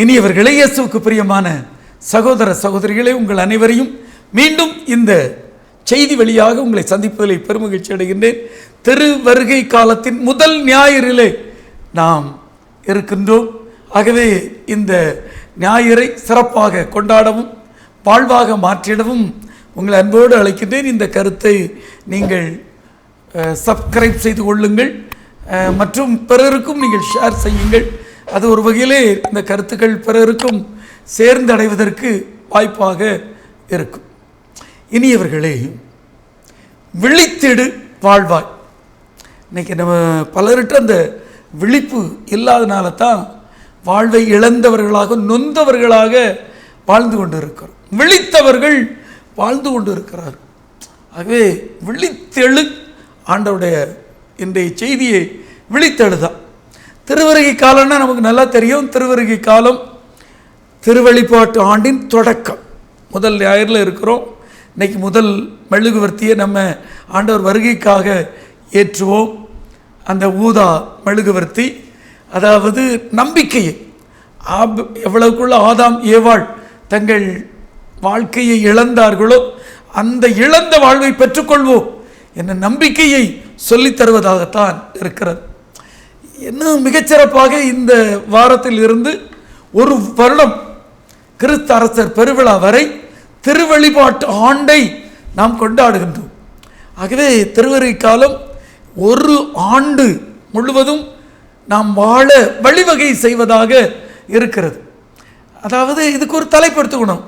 இனியவர்களே இயேசுக்கு பிரியமான சகோதர சகோதரிகளே உங்கள் அனைவரையும் மீண்டும் இந்த செய்தி வழியாக உங்களை சந்திப்பதில் பெருமகிழ்ச்சி அடைகின்றேன். திரு வருகை காலத்தின் முதல் ஞாயிறிலே நாம் இருக்கின்றோம். ஆகவே இந்த ஞாயிறை சிறப்பாக கொண்டாடவும் வாழ்வாக மாற்றிடவும் உங்களை அன்போடு அழைக்கின்றேன். இந்த கருத்தை நீங்கள் சப்ஸ்கிரைப் செய்து கொள்ளுங்கள். மற்றும் பிறருக்கும் நீங்கள் ஷேர் செய்யுங்கள். அது ஒரு வகையிலே இந்த கருத்துக்கள் பிறருக்கும் சேர்ந்தடைவதற்கு வாய்ப்பாக இருக்கும். இனியவர்களே விழித்திடு வாழ்வாய். இன்றைக்கி நம்ம பலர்கிட்ட அந்த விழிப்பு இல்லாதனால தான் வாழ்வை இழந்தவர்களாக நொந்தவர்களாக வாழ்ந்து கொண்டு இருக்கிறோம் விழித்தவர்கள் வாழ்ந்து கொண்டு இருக்கிறார் ஆகவே விழித்தெழு. ஆண்டவுடைய இன்றைய செய்தியை விழித்தெழுதான் திருவருகை காலம்னா நமக்கு நல்லா தெரியும். திருவருகை காலம் திருவழிபாட்டு ஆண்டின் தொடக்கம். முதல் ஞாயிறில் இருக்கிறோம். இன்னைக்கு முதல் மெழுகுவர்த்தியை நம்ம ஆண்டவர் வருகைக்காக ஏற்றுவோம். அந்த ஊதா மெழுகுவர்த்தி அதாவது நம்பிக்கையை. ஆப் எவ்வளவுக்குள்ள ஆதாம் ஏவாள் தங்கள் வாழ்க்கையை இழந்தார்களோ அந்த இழந்த வாழ்வை பெற்றுக்கொள்வோம் என்ற நம்பிக்கையை சொல்லித் தருவதாகத்தான் இருக்கிறது. இன்னும் மிகச்சிறப்பாக இந்த வாரத்தில் இருந்து ஒரு வருடம் கிறிஸ்து அரசர் பெருவிழா வரை திருவழிபாட்டு ஆண்டை நாம் கொண்டாடுகின்றோம். ஆகவே திருவருகை காலம் ஒரு ஆண்டு முழுவதும் நாம் வாழ வழிவகை செய்வதாக இருக்கிறது. அதாவது இதுக்கு ஒரு தலைப்பு எடுத்துக்கணும்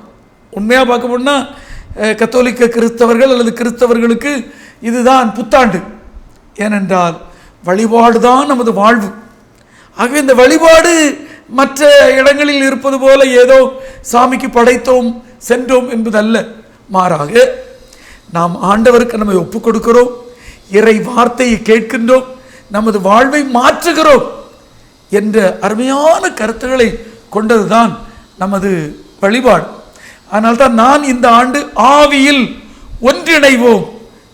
உண்மையாக பார்க்க போனால் கத்தோலிக்க கிறிஸ்தவர்கள் அல்லது கிறிஸ்தவர்களுக்கு இதுதான் புத்தாண்டு. ஏனென்றால் வழிபாடு தான் நமது வாழ்வு. ஆகவே இந்த வழிபாடு மற்ற இடங்களில் இருப்பது போல ஏதோ சாமிக்கு படைத்தோம் சென்றோம் என்பதல்ல. மாறாக நாம் ஆண்டவருக்கு நம்மை ஒப்புக் கொடுக்கிறோம் இறை வார்த்தையை கேட்கின்றோம் நமது வாழ்வை மாற்றுகிறோம் என்ற அருமையான கருத்துக்களை கொண்டதுதான் நமது வழிபாடு. அதனால்தான் நான் இந்த ஆண்டு ஆவியில் ஒன்றிணைவோம்.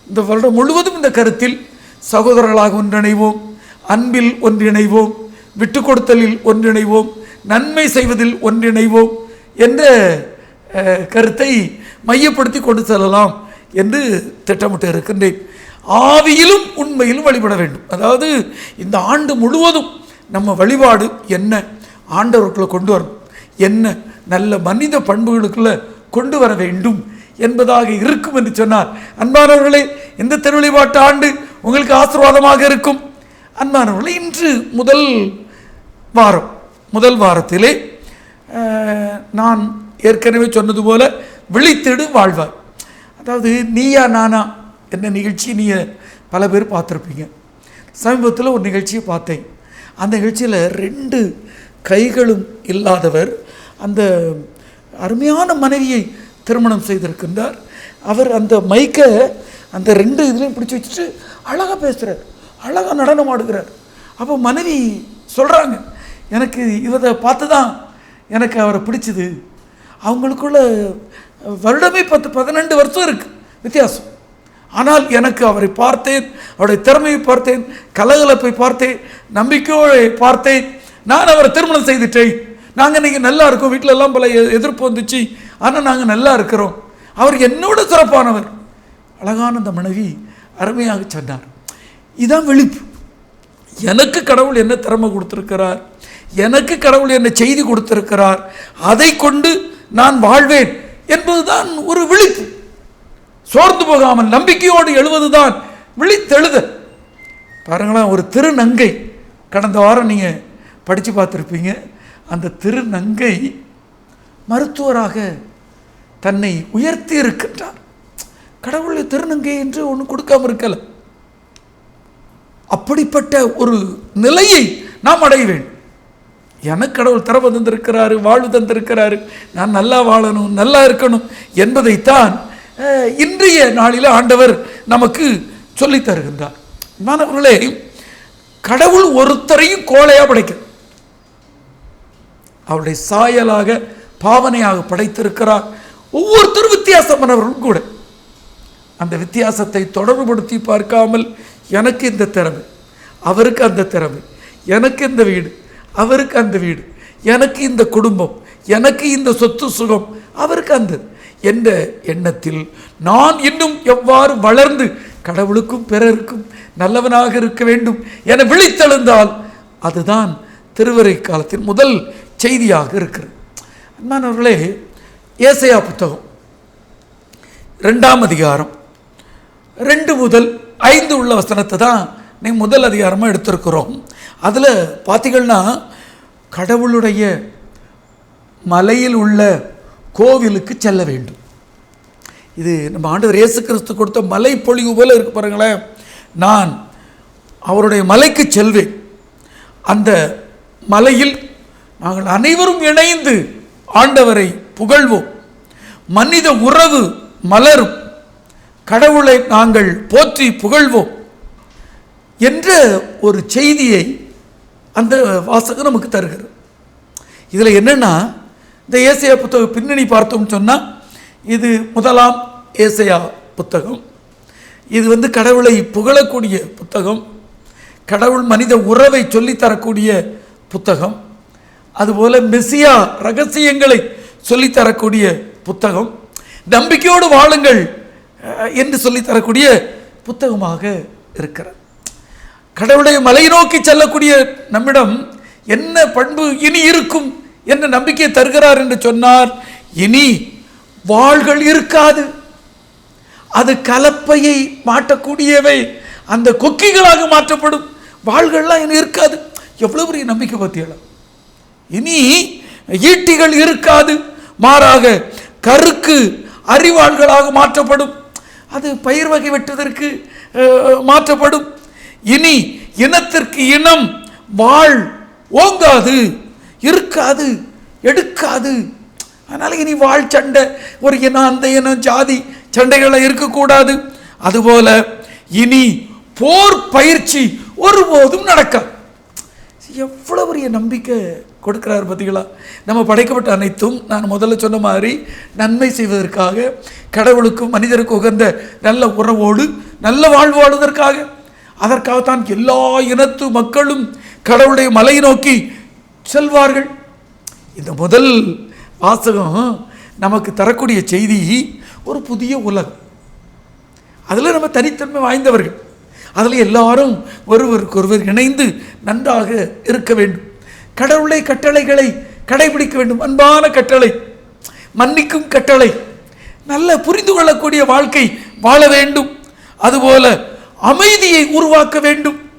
இந்த வருடம் முழுவதும் இந்த கருத்தில் சகோதரர்களாக ஒன்றிணைவோம். அன்பில் ஒன்றிணைவோம். விட்டு கொடுத்தலில் ஒன்றிணைவோம். நன்மை செய்வதில் ஒன்றிணைவோம் என்ற கருத்தை மையப்படுத்தி கொண்டு செல்லலாம் என்று திட்டமிட்டு இருக்கின்றேன். ஆவியிலும் உண்மையிலும் வழிபட வேண்டும். அதாவது இந்த ஆண்டு முழுவதும் நம்ம வழிபாடு என்ன ஆண்டவர்களை கொண்டு வரணும் என்ன நல்ல மனித பண்புகளுக்குள்ள கொண்டு வர வேண்டும் என்பதாக இருக்கும் என்று சொன்னார். அன்பானவர்களே இந்த திருவழிபாட்டு ஆண்டு உங்களுக்கு ஆசீர்வாதமாக இருக்கும். அன்பானவர்களே இன்று முதல் வாரம் முதல் வாரத்திலே நான் ஏற்கனவே சொன்னது போல விழித்திடு வாழ்வாய் அதாவது நீயா நானா என்ன நிகழ்ச்சி நீங்கள் பல பேர் பார்த்துருப்பீங்க. சமீபத்தில் ஒரு நிகழ்ச்சியை பார்த்தேன். அந்த நிகழ்ச்சியில் ரெண்டு கைகளும் இல்லாதவர் அந்த அருமையான மனைவியை திருமணம் செய்திருக்கின்றார். அவர் அந்த மைக்கை அந்த ரெண்டு இதுலேயும் பிடிச்சி வச்சுட்டு அழகாக பேசுகிறார் அழகாக நடனம் ஆடுகிறார். அப்போ மனைவி சொல்கிறாங்க எனக்கு இவரை பார்த்து தான் எனக்கு அவரை பிடிச்சது. அவங்களுக்குள்ள வருடமே பத்து பதினெண்டு வருஷம் இருக்குது வித்தியாசம். ஆனால் எனக்கு அவரை பார்த்தேன் அவருடைய திறமையை பார்த்தேன் கலகலப்பை பார்த்தேன் நம்பிக்கையோடு பார்த்தேன். நான் அவரை திருமணம் செய்துட்டேன். நாங்கள் இன்னைக்கு நல்லா இருக்கோம். வீட்டிலெல்லாம் பல எ- எதிர்ப்பு வந்துச்சு. ஆனால் நாங்கள் நல்லா இருக்கிறோம். அவர் என்னோட சிறப்பானவர். அழகான அந்த மனைவி அருமையாக சொன்னார். இதான் விழிப்பு. எனக்கு கடவுள் என்ன திறமை கொடுத்துருக்கிறார்? எனக்கு கடவுள் என்ன செய்தி கொடுத்திருக்கிறார்? அதை கொண்டு நான் வாழ்வேன் என்பதுதான் ஒரு விழிப்பு. சோர்ந்து போகாமல் நம்பிக்கையோடு எழுவதுதான் விழித்தெழுத பாருங்களேன் ஒரு திருநங்கை கடந்த வாரம் நீங்கள் படித்து பார்த்துருப்பீங்க. அந்த திருநங்கை மருத்துவராக தன்னை உயர்த்தி இருக்கின்றார் கடவுள் திருநங்கை என்று ஒன்று கொடுக்காம இருக்கல. அப்படிப்பட்ட ஒரு நிலையை நாம் அடைய வேண்டும். எனக்கு கடவுள் திறமை தந்திருக்கிறாரு வாழ்வு தந்திருக்கிறாரு நான் நல்லா வாழணும் நல்லா இருக்கணும் என்பதைத்தான் இன்றைய நாளில் ஆண்டவர் நமக்கு சொல்லித் தருகின்றார். மாணவர்களே கடவுள் ஒருத்தரையும் கோழையாக படைக்க அவருடைய சாயலாக பாவனையாக படைத்திருக்கிறார். ஒவ்வொருத்தரும் வித்தியாசமானவர்களும் கூட. அந்த வித்தியாசத்தை தொடர்புபடுத்தி பார்க்காமல் எனக்கு இந்த திறமை அவருக்கு அந்த திறமை எனக்கு இந்த வீடு அவருக்கு அந்த வீடு எனக்கு இந்த குடும்பம் எனக்கு இந்த சொத்து சுகம் அவருக்கு அந்த என்ற எண்ணத்தில் நான் இன்னும் எவ்வாறு வளர்ந்து கடவுளுக்கும் பிறருக்கும் நல்லவனாக இருக்க வேண்டும் என விழித்தெழுந்தால் அதுதான் திருவரை காலத்தின் முதல் செய்தியாக இருக்கிறது. அன்பானவர்களே ஏசையா புத்தகம். ரெண்டாம் அதிகாரம். ரெண்டு முதல் ஐந்து உள்ள வசனத்தை தான் நீ முதல் அதிகாரமாக எடுத்திருக்கிறோம். அதில் பார்த்தீங்கன்னா கடவுளுடைய மலையில் உள்ள கோவிலுக்கு செல்ல வேண்டும். இது நம்ம ஆண்டவர் இயேசு கிறிஸ்து கொடுத்த மலை பொழிவு போல இருக்கு பாருங்களேன். நான் அவருடைய மலைக்கு செல்வேன். அந்த மலையில் நாங்கள் அனைவரும் இணைந்து ஆண்டவரை புகழ்வோம் மனித உறவு மலரும் கடவுளை நாங்கள் போற்றி புகழ்வோம் என்ற ஒரு செய்தியை அந்த வாசகம் நமக்கு தருகிறது. இதில் என்னென்னா இந்த ஏசையா புத்தக பின்னணி பார்த்தோம்னு சொன்னால் இது முதலாம் ஏசையா புத்தகம். இது வந்து கடவுளை புகழக்கூடிய புத்தகம். கடவுள் மனித உறவை சொல்லித் தரக்கூடிய புத்தகம். அதுபோல் மெசியா ரகசியங்களை சொல்லித் தரக்கூடிய புத்தகம். நம்பிக்கையோடு வாழுங்கள் என்று சொல்லித்தரக்கூடிய புத்தகமாக இருக்கிறது. கடவுளுடைய மலை நோக்கி செல்லக்கூடிய நம்மிடம் என்ன பண்பு இனி இருக்கும் என்ற நம்பிக்கையை தருகிறார் என்று சொன்னார் இனி வாள்கள் இருக்காது. அது கலப்பையை மாட்டக்கூடியவை அந்த கொக்கிகளாக மாற்றப்படும். வாள்கள்லாம் இனி இருக்காது. எவ்வளவு பெரிய நம்பிக்கை பத்தியலாம் இனி ஈட்டிகள் இருக்காது. மாறாக கருக்கு அறிவாள்களாக மாற்றப்படும். அது பயிர் வகை வெட்டுவதற்கு மாற்றப்படும். இனி இனத்திற்கு இனம் வாழ் ஓங்காது இருக்காது எடுக்காது. அதனால் இனி வாழ் சண்டை ஒரு இனம் அந்த இனம் ஜாதி சண்டைகளை இருக்கக்கூடாது. அதுபோல இனி போர் பயிற்சி ஒருபோதும் நடக்காது. எவ்வளோ பெரிய நம்பிக்கை கொடுக்குறாரு பார்த்தீங்களா? நம்ம படைக்கப்பட்ட அனைத்தும் நான் முதல்ல சொன்ன மாதிரி நன்மை செய்வதற்காக கடவுளுக்கும் மனிதருக்கும் உகந்த நல்ல உறவோடு நல்ல வாழ்வாடுவதற்காக வாழ்வதற்காக அதற்காகத்தான் எல்லா இனத்து மக்களும் கடவுளுடைய மலையை நோக்கி செல்வார்கள். இந்த முதல் வாசகம் நமக்கு தரக்கூடிய செய்தி ஒரு புதிய உலகம். அதில் நம்ம தனித்தன்மை வாய்ந்தவர்கள். அதில் எல்லாரும் ஒருவருக்கொருவர் இணைந்து நன்றாக இருக்க வேண்டும். கடவுளை கட்டளைகளை கடைபிடிக்க வேண்டும். அன்பான கட்டளை மன்னிக்கும் கட்டளை நல்ல புரிந்து கொள்ளக்கூடிய வாழ்க்கை வாழ வேண்டும். அதுபோல அமைதியை உருவாக்க வேண்டும்.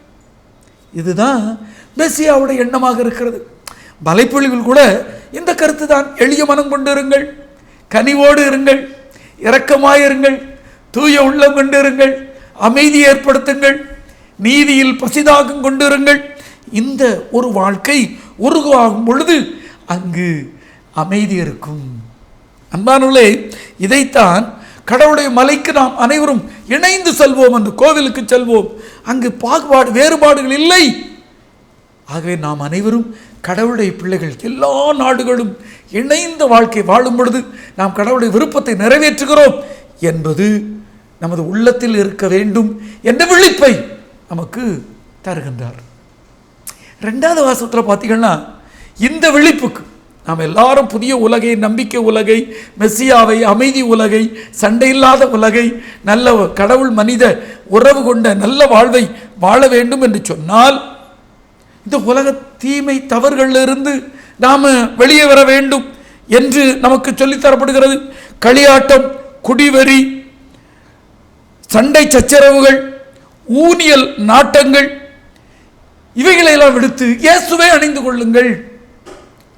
இதுதான் மெஸ்ஸியாவுடைய எண்ணமாக இருக்கிறது. மலைப்பொழிவில் கூட இந்த கருத்து தான். எளிய மனம் கொண்டு இருங்கள் கனிவோடு இருங்கள் இரக்கமாயிருங்கள் தூய உள்ளம் கொண்டு இருங்கள். அமைதி ஏற்படுத்துங்கள் நீதியில் பசிதாகம் கொண்டிருங்கள். இந்த ஒரு வாழ்க்கை உருவாகும் பொழுது அங்கு அமைதி இருக்கும். அன்பானுள்ளே இதைத்தான் கடவுளுடைய மலைக்கு நாம் அனைவரும் இணைந்து செல்வோம் அந்த கோவிலுக்கு செல்வோம். அங்கு பாகுபாடு வேறுபாடுகள் இல்லை. ஆகவே நாம் அனைவரும் கடவுளுடைய பிள்ளைகள் எல்லா நாடுகளும் இணைந்த வாழ்க்கை வாழும் பொழுது நாம் கடவுளுடைய விருப்பத்தை நிறைவேற்றுகிறோம் என்பது நமது உள்ளத்தில் இருக்க வேண்டும் என்ற விழிப்பை நமக்கு தருகின்றார். ரெண்டாவது வாசத்தில் பார்த்தீங்கன்னா இந்த விழிப்புக்கு நாம் எல்லாரும் புதிய உலகை நம்பிக்கை உலகை மெஸ்ஸியாவை அமைதி உலகை சண்டையில்லாத உலகை நல்ல கடவுள் மனித உறவு கொண்ட நல்ல வாழ்வை வாழ வேண்டும் என்று சொன்னால் இந்த உலக தீமை தவறுகளிலிருந்து நாம் வெளியே வர வேண்டும் என்று நமக்கு சொல்லித் தரப்படுகிறது. களியாட்டம் குடிவெறி சண்டை சச்சரவுகள் ஊனியல் நாட்டங்கள் இவைகளையெல்லாம் விடுத்து இயேசுவை அணிந்து கொள்ளுங்கள்.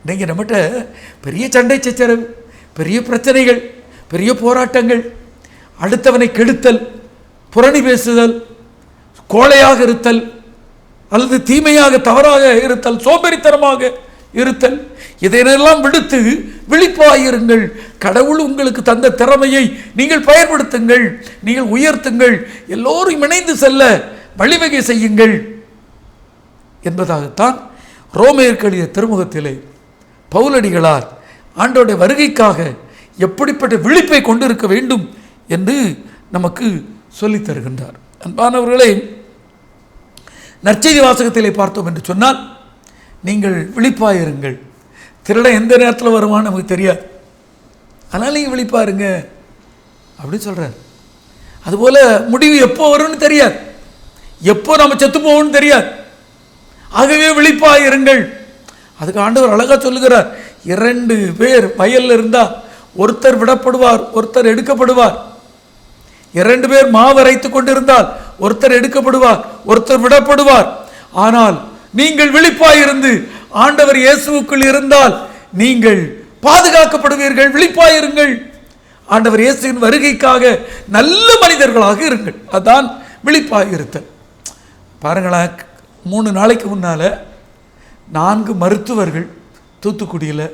நீங்கள் நம்மகிட்ட பெரிய சண்டை சச்சரவு பெரிய பிரச்சனைகள் பெரிய போராட்டங்கள் அடுத்தவனை கெடுத்தல் புரணி பேசுதல் கோழையாக இருத்தல் அல்லது தீமையாக தவறாக இருத்தல் சோம்பேறித்தனமாக இருத்தல் இதையெல்லாம் விடுத்து விழிப்பாயிருங்கள். கடவுள் உங்களுக்கு தந்த திறமையை நீங்கள் பயன்படுத்துங்கள். நீங்கள் உயர்த்துங்கள். எல்லோரும் இணைந்து செல்ல வழிவகை செய்யுங்கள் என்பதாகத்தான் ரோமேற்கடிய திருமுகத்திலே பவுலடிகளார் ஆண்டோடைய வருகைக்காக எப்படிப்பட்ட விழிப்பை கொண்டிருக்க வேண்டும் என்று நமக்கு சொல்லித் தருகின்றார். அன்பானவர்களே நற்செய்தி வாசகத்திலே பார்த்தோம் என்று சொன்னால் நீங்கள் விழிப்பாயிருங்கள். திருடன் எந்த நேரத்தில் வருவான்னு நமக்கு தெரியாது. அதனால் நீங்கள் விழிப்பாருங்க. அப்படின்னு சொல்கிறார் அதுபோல் முடிவு எப்போ வரும்னு தெரியாது. எப்போ நம்ம செத்து போவோம்னு தெரியாது. ஆகவே விழிப்பாக இருங்கள் அதுக்கு ஆண்டவர் அழகாக சொல்லுகிறார். இரண்டு பேர் வயலில் இருந்தால் ஒருத்தர் விடப்படுவார் ஒருத்தர் எடுக்கப்படுவார். இரண்டு பேர் மாவரைத்து கொண்டிருந்தால் ஒருத்தர் எடுக்கப்படுவார் ஒருத்தர் விடப்படுவார். ஆனால் நீங்கள் விழிப்பாயிருந்து ஆண்டவர் இயேசுவுக்குள் இருந்தால் நீங்கள் பாதுகாக்கப்படுவீர்கள் விழிப்பாயிருங்கள். ஆண்டவர் இயேசுவின் வருகைக்காக நல்ல மனிதர்களாக இருங்கள். அதான் விழிப்பாயிருத்தல். பாருங்களேன் மூணு நாளைக்கு முன்னால் நான்கு மருத்துவர்கள் தூத்துக்குடியில்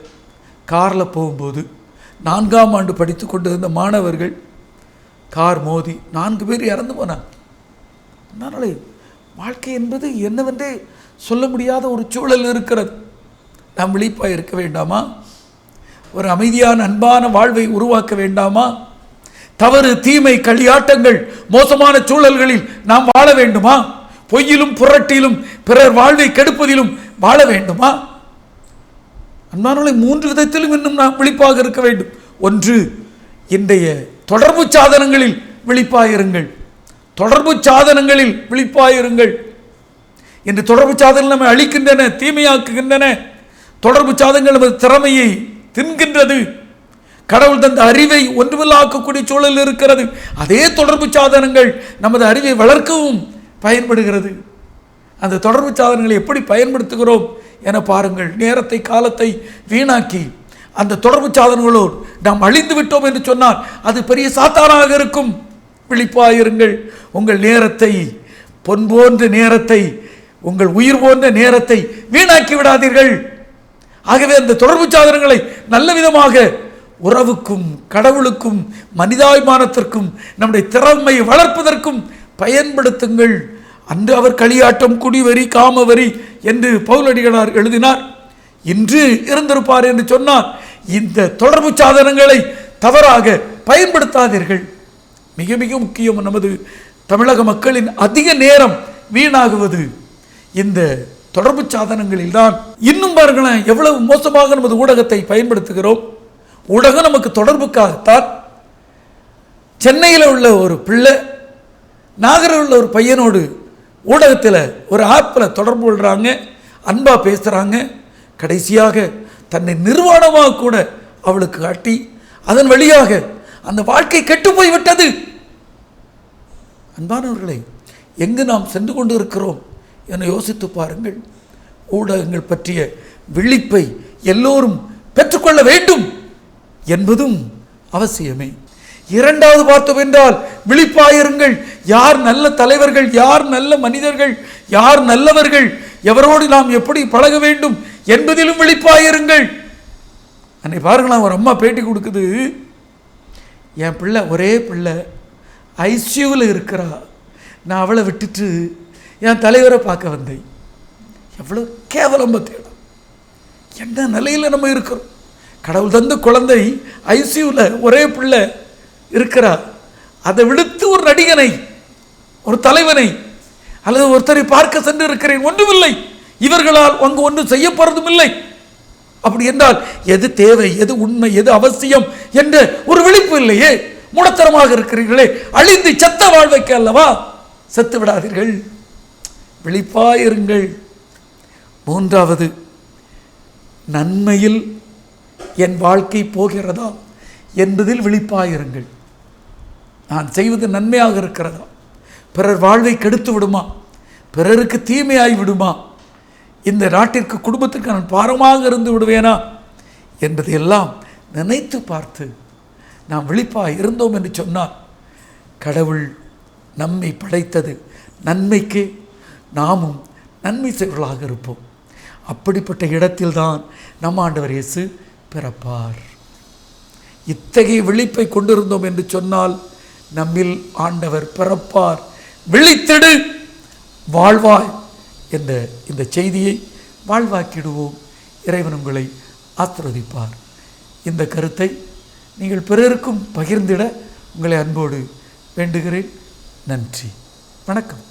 காரில் போகும்போது நான்காம் ஆண்டு படித்து கொண்டிருந்த மாணவர்கள் கார் மோதி நான்கு பேர் இறந்து போனாங்க. வாழ்க்கை என்பது என்னவென்றே சொல்ல முடியாத ஒரு சூழல் இருக்கிறது. நாம் விழிப்பாக இருக்க வேண்டாமா? ஒரு அமைதியான அன்பான வாழ்வை உருவாக்க வேண்டாமா? தவறு தீமை களியாட்டங்கள் மோசமான சூழல்களில் நாம் வாழ வேண்டுமா? பொய்யிலும் புரட்டிலும் பிறர் வாழ்வை கெடுப்பதிலும் வாழ வேண்டுமா? அன்பானவர்களை மூன்று விதத்திலும் இன்னும் நாம் விழிப்பாக இருக்க வேண்டும். ஒன்று இன்றைய தொடர்பு சாதனங்களில் விழிப்பாயிருங்கள். தொடர்பு சாதனங்களில் விழிப்பாயிருங்கள். என்று தொடர்பு சாதனங்கள் நம்மை அழிக்கின்றன தீமையாக்குகின்றன. தொடர்பு சாதனங்கள் நமது திறமையை தின்கின்றது. கடவுள் தந்த அறிவை ஒன்றுமில்லாக்கக்கூடிய சூழல் இருக்கிறது. அதே தொடர்பு சாதனங்கள் நமது அறிவை வளர்க்கவும் பயன்படுகிறது. அந்த தொடர்பு சாதனங்களை எப்படி பயன்படுத்துகிறோம் என பாருங்கள். நேரத்தை காலத்தை வீணாக்கி அந்த தொடர்பு சாதனங்களோடு நாம் அழிந்து விட்டோம் என்று சொன்னால் அது பெரிய சாத்தானாக இருக்கும். விழிப்பாயிருங்கள் உங்கள் நேரத்தை பொன் போன்ற நேரத்தை உங்கள் உயிர் போன்ற நேரத்தை வீணாக்கி விடாதீர்கள். ஆகவே அந்த தொடர்பு சாதனங்களை நல்ல விதமாக உறவுக்கும் கடவுளுக்கும் மனிதாபிமானத்திற்கும் நம்முடைய திறமையை வளர்ப்பதற்கும் பயன்படுத்துங்கள். அன்று அவர் களியாட்டம் குடிவரி காமவரி என்று பவுலடிகளார் எழுதினார். இன்று இருந்திருப்பார் என்று சொன்னார் இந்த தொடர்பு சாதனங்களை தவறாக பயன்படுத்தாதீர்கள். மிக மிக முக்கியம் நமது தமிழக மக்களின் அதிக நேரம் வீணாகுவது இந்த தொடர்பு சாதனங்களில் தான். இன்னும் பாருங்களேன் எவ்வளவு மோசமாக நமது ஊடகத்தை பயன்படுத்துகிறோம். ஊடகம் நமக்கு தொடர்புக்காகத்தான். சென்னையில் உள்ள ஒரு பிள்ளை நாகரில் உள்ள ஒரு பையனோடு ஊடகத்தில் ஒரு ஆப்பில் தொடர்பு கொள்கிறாங்க அன்பாக பேசுகிறாங்க கடைசியாக தன்னை நிர்வாணமாக கூட அவளுக்கு காட்டி அதன் வழியாக அந்த வாழ்க்கை கெட்டு போய்விட்டது. அன்பானவர்களே எங்கு நாம் சென்று கொண்டு இருக்கிறோம் என யோசித்து பாருங்கள். ஊடகங்கள் பற்றிய விழிப்பை எல்லோரும் பெற்றுக்கொள்ள வேண்டும் என்பதும் அவசியமே. இரண்டாவது பார்த்தோம் என்றால் விழிப்பாயிருங்கள். யார் நல்ல தலைவர்கள் யார் நல்ல மனிதர்கள் யார் நல்லவர்கள் எவரோடு நாம் எப்படி பழக வேண்டும் என்பதிலும் விழிப்பாயிருங்கள். அன்னை பாருங்களேன் ஒரு அம்மா பேட்டி கொடுக்குது. என் பிள்ளை ஒரே பிள்ளை. ஐசியூவில் இருக்கிறா. நான் அவளை விட்டுட்டு என் தலைவரை பார்க்க வந்தேன். எவ்வளோ கேவலம் பார்த்தேன் என்ன நிலையில் நம்ம இருக்கிறோம்? கடவுள் தந்த குழந்தை ஐசியூவில் ஒரே பிள்ளை இருக்கிறா. அதை விடுத்து ஒரு நடிகனை ஒரு தலைவனை அல்லது ஒருத்தரை பார்க்க சென்று இருக்கிறேன் ஒன்றுமில்லை. இவர்களால் அங்கு ஒன்றும் செய்யப்படுறதும் இல்லை. அப்படி என்றால் எது தேவை எது உண்மை எது அவசியம் என்ற ஒரு விழிப்பு இல்லையே. மூடத்தனமாக இருக்கிறீர்களே அழிந்து செத்த வாழ்வைக்கு அல்லவா செத்து விடாதீர்கள். விழிப்பாயிருங்கள். மூன்றாவது நன்மையில் என் வாழ்க்கை போகிறதா என்பதில் விழிப்பாயிருங்கள். நான் செய்வது நன்மையாக இருக்கிறதா? பிறர் வாழ்வை கெடுத்து விடுமா? பிறருக்கு தீமையாய் விடுமா? இந்த நாட்டிற்கு குடும்பத்திற்கு நான் பாரமாக இருந்து விடுவேனா? என்பதையெல்லாம் நினைத்து பார்த்து நாம் விழிப்பாக இருந்தோம் என்று சொன்னால் கடவுள் நம்மை படைத்தது நன்மைக்கு நாமும் நன்மை செய்வர்களாக இருப்போம். அப்படிப்பட்ட இடத்தில்தான் நம் ஆண்டவர் இயேசு பிறப்பார். இத்தகைய விழிப்பை கொண்டிருந்தோம் என்று சொன்னால் நம்மில் ஆண்டவர் பிறப்பார். விழித்திடு வாழ்வாய் என்ற இந்த செய்தியை வாழ்வாக்கிடுவோம். இறைவன் உங்களை ஆசிர்வதிப்பார். இந்த கருத்தை நீங்கள் பிறருக்கும் பகிர்ந்திட உங்களை அன்போடு வேண்டுகிறேன். நன்றி. வணக்கம்.